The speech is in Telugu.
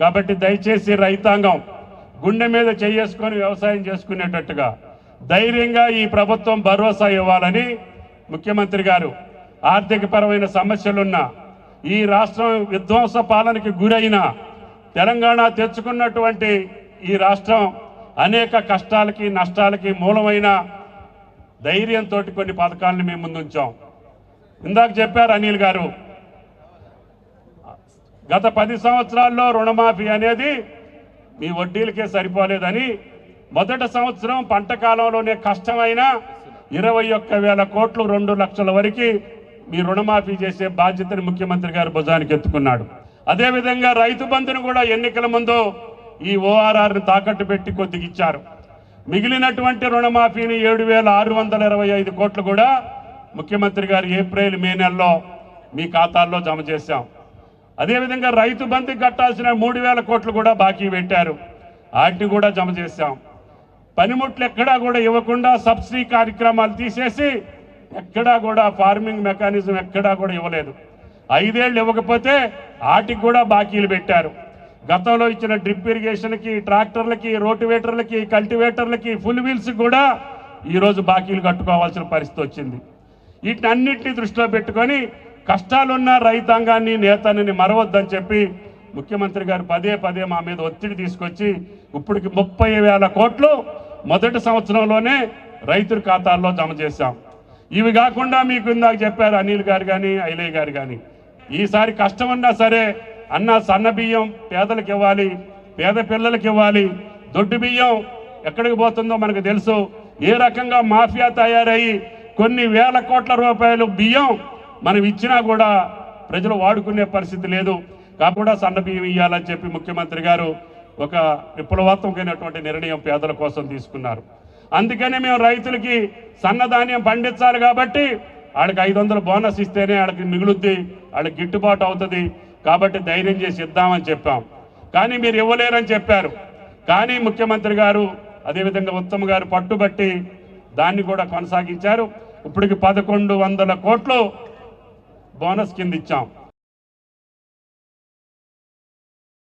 కాబట్టి దయచేసి రైతాంగం గుండె మీద చేసుకొని వ్యవసాయం చేసుకునేటట్టుగా ధైర్యంగా ఈ ప్రభుత్వం భరోసా ఇవ్వాలని ముఖ్యమంత్రి గారు ఆర్థికపరమైన సమస్యలున్న ఈ రాష్ట్రం విధ్వంస పాలనకి గురైన తెలంగాణ తెచ్చుకున్నటువంటి ఈ రాష్ట్రం అనేక కష్టాలకి నష్టాలకి మూలమైన ధైర్యంతో కొన్ని పథకాలను మేము ముందుంచాం. ఇందాక చెప్పారు అనిల్ గారు గత పది సంవత్సరాల్లో రుణమాఫీ అనేది మీ వడ్డీలకే సరిపోలేదని మొదటి సంవత్సరం పంట కాలంలోనే కష్టమైన ఇరవై ఒక్క వేల కోట్లు రెండు లక్షల వరకు మీ రుణమాఫీ చేసే బాధ్యతని ముఖ్యమంత్రి గారు భుజానికి ఎత్తుకున్నాడు. అదేవిధంగా రైతు బంధును కూడా ఎన్నికల ముందు ఈ ఓఆర్ఆర్ని తాకట్టు పెట్టి కొద్దిగా ఇచ్చారు. మిగిలినటువంటి రుణమాఫీని ఏడు వేల ఆరు వందల ఇరవై ఐదు కోట్లు కూడా ముఖ్యమంత్రి గారు ఏప్రిల్ మే నెలలో మీ ఖాతాల్లో జమ చేశాం. అదేవిధంగా రైతు బంధు కట్టాల్సిన మూడు వేల కోట్లు కూడా బాకీ పెట్టారు. వాటిని కూడా జమ చేశాం. పనిముట్లు ఎక్కడా కూడా ఇవ్వకుండా సబ్సిడీ కార్యక్రమాలు తీసేసి ఎక్కడా కూడా ఫార్మింగ్ మెకానిజం ఎక్కడా కూడా ఇవ్వలేదు. ఐదేళ్ళు ఇవ్వకపోతే వాటికి కూడా బాకీలు పెట్టారు. గతంలో ఇచ్చిన డ్రిప్ ఇరిగేషన్కి ట్రాక్టర్లకి రోటివేటర్లకి కల్టివేటర్లకి ఫుల్ వీల్స్ కూడా ఈరోజు బాకీలు కట్టుకోవాల్సిన పరిస్థితి వచ్చింది. వీటినన్నింటినీ దృష్టిలో పెట్టుకొని కష్టాలున్న రైతాంగాన్ని నేతని మరవద్దని చెప్పి ముఖ్యమంత్రి గారు పదే పదే మా మీద ఒత్తిడి తీసుకొచ్చి ఇప్పటికి ముప్పై వేల కోట్లు మొదటి సంవత్సరంలోనే రైతుల ఖాతాల్లో జమ చేశాం. ఇవి కాకుండా మీకు ఇందాక చెప్పారు అనిల్ గారు కానీ ఐలయ్య గారు కానీ ఈసారి కష్టం ఉన్నా సరే అన్న సన్న బియ్యం పేదలకు ఇవ్వాలి పేద పిల్లలకి ఇవ్వాలి దొడ్డు బియ్యం ఎక్కడికి పోతుందో మనకు తెలుసు. ఏ రకంగా మాఫియా తయారయ్యి కొన్ని వేల కోట్ల రూపాయలు బియ్యం మనం ఇచ్చినా కూడా ప్రజలు వాడుకునే పరిస్థితి లేదు. కాకుండా సన్న బియ్యం ఇవ్వాలని చెప్పి ముఖ్యమంత్రి గారు ఒక విప్లవాత్మకమైనటువంటి నిర్ణయం పేదల కోసం తీసుకున్నారు. అందుకనే మేము రైతులకి సన్నధాన్యం పండించాలి కాబట్టి వాళ్ళకి ఐదు వందల బోనస్ ఇస్తేనే వాళ్ళకి మిగులుద్ది వాళ్ళకి గిట్టుబాటు అవుతుంది. కాబట్టి ధైర్యం చేసి ఇద్దామని చెప్పాం. కానీ మీరు ఇవ్వలేరని చెప్పారు. కానీ ముఖ్యమంత్రి గారు అదేవిధంగా ఉత్తమ్ గారు పట్టుబట్టి దాన్ని కూడా కొనసాగించారు. ఇప్పటికి పదకొండు వందల కోట్లు బోనస్ కింద ఇచ్చాం.